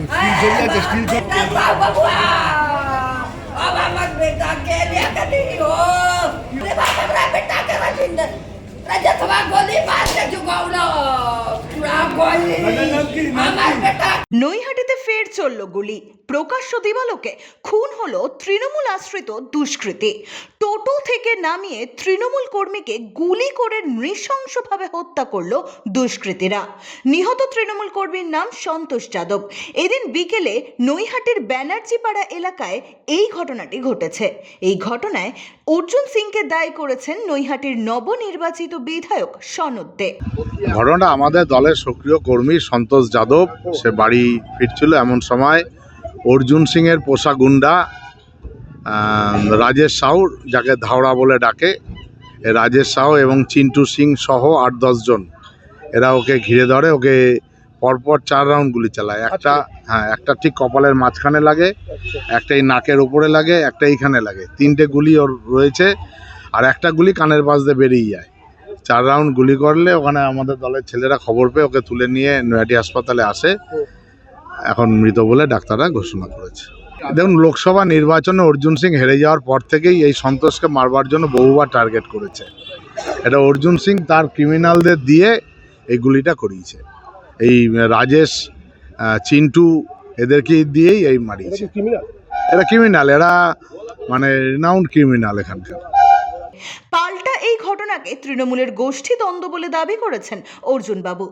confusion. Yeah, just confusion. अब हमक बेटा के लिए कदी हो रे बाप रे बेटा के रजिंदर रजतवा गोली मार के चुकाउलो पूरा गोली নৈহাটিতে ফের চলল গুলি। প্রকাশ্য দিবালোকে খুন হলো তৃণমূল আশ্রিত দুষ্কৃতী। টোটো থেকে নামিয়ে তৃণমূল কর্মীকে গুলি করে নৃশংসভাবে হত্যা করল দুষ্কৃতীরা। নিহত তৃণমূল কর্মীর নাম সন্তোষ যাদব। এদিন বিকেলে নৈহাটির ব্যানার্জিপাড়া এলাকায় এই ঘটনাটি ঘটেছে। এই ঘটনায় অর্জুন সিংকে দায়ী করেছেন নৈহাটির নবনির্বাচিত বিধায়ক সনদ দে। ঘটনাটা আমাদের দলের সক্রিয় কর্মী সন্তোষ যাদব, সে বাড়ি ফিরছিল এমন সময়। অর্জুন সিংয়ের পোষা গুন্ডা রাজেশ সাউ যাকে ধাওড়া বলে ডাকে রাজেশ সাউ এবং চিন্টু সিং সহ আট দশজন এরা ওকে ঘিরে ধরে, ওকে পরপর চার রাউন্ড গুলি চালায়। একটা হ্যাঁ একটা ঠিক কপালের মাঝখানে লাগে একটা এই নাকের উপরে লাগে একটা এইখানে লাগে। তিনটে গুলি ওর রয়েছে, আর একটা গুলি কানের পাশ দিয়ে বেরিয়ে যায়। চার রাউন্ড গুলি করলে ওখানে আমাদের দলের ছেলেরা খবর পেয়ে ওকে তুলে নিয়ে নৈহাটি হাসপাতালে আসে। এখন মৃত বলে ডাক্তাররা ঘোষণা করেছে। দেখুন লোকসভা নির্বাচনে অর্জুন সিং হেরে যাওয়ার পর থেকেই এই সন্তোষকে মারবার জন্য বহুবার টার্গেট করেছে। এটা অর্জুন সিং তার ক্রিমিনালদের দিয়ে এই গুলিটা করিয়েছে। এই রাজেশ চিন্টু এদেরকে দিয়েই এই মারিয়েছে। এরা ক্রিমিনাল এরা মানে রিনাউন্ড ক্রিমিনাল এখানকার। পাল্টা এই ঘটনাকে তৃণমূলের গোষ্ঠী দ্বন্দ্ব বলে দাবি করেছেন অর্জুন বাবু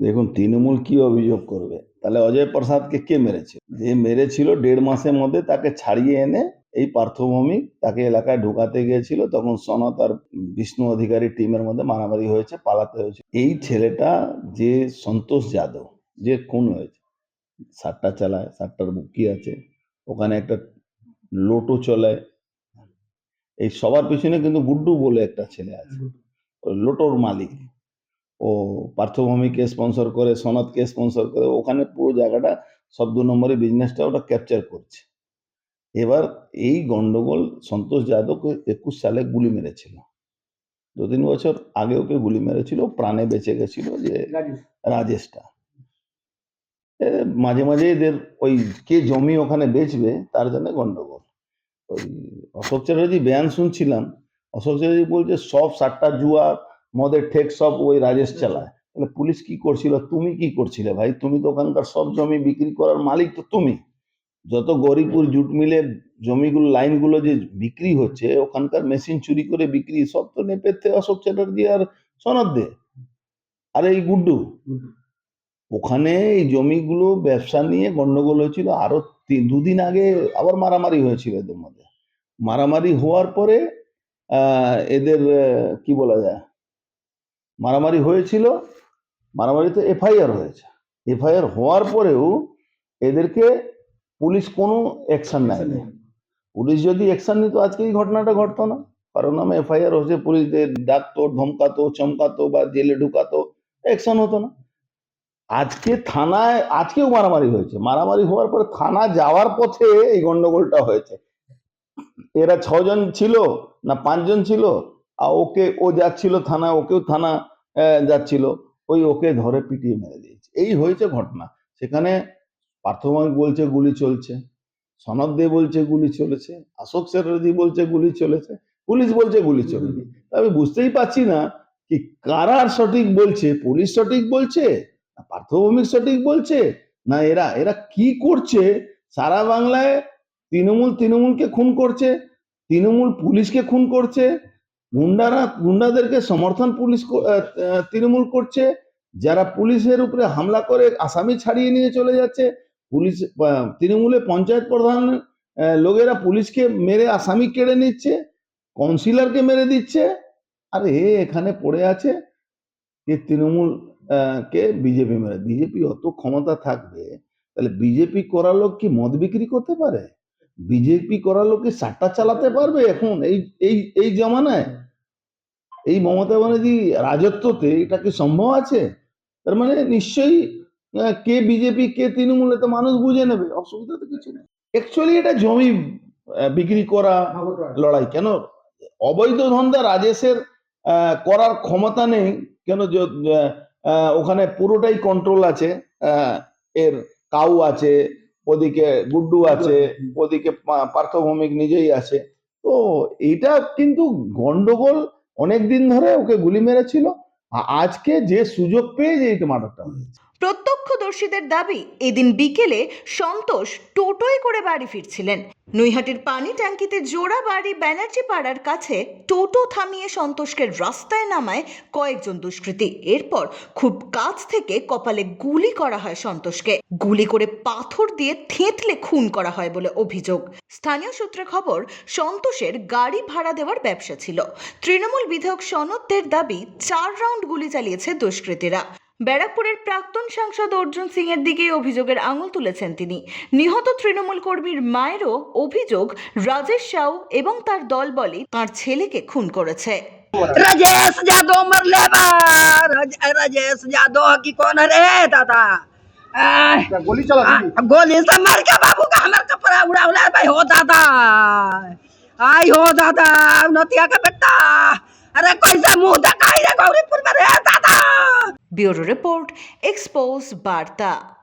দেখুন, তৃণমূল কি অভিযোগ করবে? তাহলে অজয় প্রসাদকে কে মেরেছে? যে মেরেছিল দেড় মাসের মধ্যে তাকে ছাড়িয়ে এনে এই পার্থভৌমিক তাকে এলাকায় ঢোকাতে গিয়েছিল। তখন সনত আর বিষ্ণু অধিকারী টিমের মধ্যে মারামারি হয়েছে, পালাতে হয়েছে। এই ছেলেটা যে সন্তোষ যাদব, যে খুন হয়েছে, সাতটা চালায়, সাতটার বুকি আছে, ওখানে একটা লোটো চলায় এই সবার পিছনে কিন্তু গুড্ডু বলে একটা ছেলে আছে। ওই লোটোর মালিক। ও পার্থভূমিকে স্পন্সর করে সনদকে স্পন্সর করে ওখানে পুরো জায়গাটা সব দু নম্বরের বিজনেসটা ওটা ক্যাপচার করছে। এবার এই গন্ডগোল সন্তোষ যাদবকে একুশ সালে গুলি মেরেছিল। দু তিন বছর আগে ওকে গুলি মেরেছিল প্রাণে বেঁচে গেছিল যে রাজেশটা। মাঝে মাঝে এদের ওই কে জমি ওখানে বেচবে তার জন্য গন্ডগোল। ওই অশোক চ্যাটার্জি বয়ান শুনছিলাম। অশোক চ্যাটার্জি বলছে, সব সাতটা জুয়া, মদের ঠেক সব ওই রাজেশ চালায়। তাহলে পুলিশ কি করছিল? তুমি কি করছিলে ভাই? তুমি তো ওখানকার সব জমি বিক্রি করার মালিক তো তুমি। যত গরিপুর জুট মিলে জমিগুলো, লাইনগুলো যে বিক্রি হচ্ছে, ওখানকার মেশিন চুরি করে বিক্রি, সব তো নেপেতে অশোক চ্যাটার্জি আর সনদ দে। আর এই গুড্ডু। ওখানে এই জমিগুলো ব্যবসা নিয়ে গন্ডগোল হয়েছিল। আরও দুদিন আগে আবার মারামারি হয়েছিল এদের মধ্যে। মারামারি হওয়ার পরে আহ, এদের কি বলা যায়? মারামারি হয়েছিল। মারামারিতে এফআইআর হয়েছে। এফআইআর হওয়ার পরেও এদেরকে পুলিশ কোনো অ্যাকশন নেয়নি। পুলিশ যদি অ্যাকশন নিত আজকে এই ঘটনাটা ঘটতো না। কারণ নামে এফআইআর হয়েছে পুলিশদের ডাকতো ধমকাতো চমকাতো বা জেলে ঢুকাতো অ্যাকশন হতো না। আজকে থানায়, আজকেও মারামারি হয়েছে। মারামারি হওয়ার পরে থানা যাওয়ার পথে এই গন্ডগোলটা হয়েছে। এরা ছজন ছিল না পাঁচজন ছিল? আর ওকে, ও যাচ্ছিল থানা, ওকেও থানা যাচ্ছিল। ওই ওকে ধরে পিটিয়ে মেরে দিয়েছে। এই হয়েছে ঘটনা। সেখানে পার্থভৌমিক বলছে, গুলি চলছে। সনদ দে বলছে, গুলি চলেছে। অশোক চ্যাটার্জি বলছে, গুলি চলেছে। পুলিশ বলছে, গুলি চলেনি। তা আমি বুঝতেই পারছি না কি কারা সঠিক বলছে, পুলিশ সঠিক বলছে? না, পার্থভৌমিক সঠিক বলছে? না, এরা এরা কি করছে? সারা বাংলায় তৃণমূল তৃণমূলকে খুন করছে, তৃণমূল পুলিশকে খুন করছে, গুন্ডারা, গুন্ডাদেরকে সমর্থন পুলিশ তৃণমূল করছে, যারা পুলিশের উপরে হামলা করে আসামি ছাড়িয়ে নিয়ে চলে যাচ্ছে, পুলিশ তৃণমূলে পঞ্চায়েত প্রধান লোকেরা পুলিশকে মেরে আসামি কেড়ে নিচ্ছে, কাউন্সিলরকে মেরে দিচ্ছে, আর এ এখানে পড়ে আছে যে তৃণমূল কে? বিজেপি মেরে বিজেপি অত ক্ষমতা থাকবে, তাহলে বিজেপি করা লোক কি মদ বিক্রি করতে পারে? বিজেপি করা লোক কি সাট্টা চালাতে পারবে এখন? এই এই এই জমানায়? এই মমতা ব্যানার্জি রাজত্বতে এটা কি সম্ভব আছে? তার মানে নিশ্চয়ই কে বিজেপি, কে তৃণমূল তো মানুষ বুঝে নেবে, অসুবিধা তো কিছু নেই। অ্যাকচুয়ালি এটা জমি বিক্রি করা, লড়াই। কেন? অবৈধ ধন্দা রাজেশের করার ক্ষমতা নেই। কেন? ওখানে পুরোটাই কন্ট্রোল আছে। এর কাউ আছে, ওদিকে গুড্ডু আছে, ওদিকে পার্থভৌমিক নিজেই আছে। তো এটা কিন্তু গন্ডগোল অনেক দিন ধরে ওকে গুলি মেরেছিল। আজকে যে সুযোগ পেয়ে যে এই মার্ডারটা প্রত্যক্ষদর্শীদের দাবি, এদিন বিকেলে সন্তোষ টোটোয় করে বাড়ি ফিরছিলেন। নৈহাটির পানি ট্যাঙ্কিতে জোড়া বাড়ি ব্যানার্জি পাড়ার কাছে টোটো থামিয়ে সন্তোষকে রাস্তায় নামায় কয়েকজন দুষ্কৃতী। এরপর খুব কাছ থেকে কপালে গুলি করা হয় সন্তোষকে। গুলি করে পাথর দিয়ে থেঁতলে খুন করা হয় বলে অভিযোগ। স্থানীয় সূত্রে খবর, সন্তোষের গাড়ি ভাড়া দেওয়ার ব্যবসা ছিল। তৃণমূল বিধায়ক সনদদের দাবি, চার রাউন্ড গুলি চালিয়েছে দুষ্কৃতীরা। ব্যারাকপুরের প্রাক্তন সাংসদ অর্জুন সিং এর দিকে অভিযোগের আঙুল তুলেছেন তিনি। নিহত তৃণমূল কর্মীর মায়েরও অভিযোগ রাজেশ সাউ এবং তার দল বলে তার ছেলেকে খুন করেছে राजेश यादव मरले बा राज- राजेश यादव की कौन है रे दादा आह, गोली चला आ, गोली से मार के बाबू का हमार कपड़ा उड़ा उड़ा भाई हो दादा आई हो दादा नतिया का बेटा अरे कैसे मुंह दिखाई रे गौरीपुर में रे दादा ব্যুরো রিপোর্ট এক্সপোজ বার্তা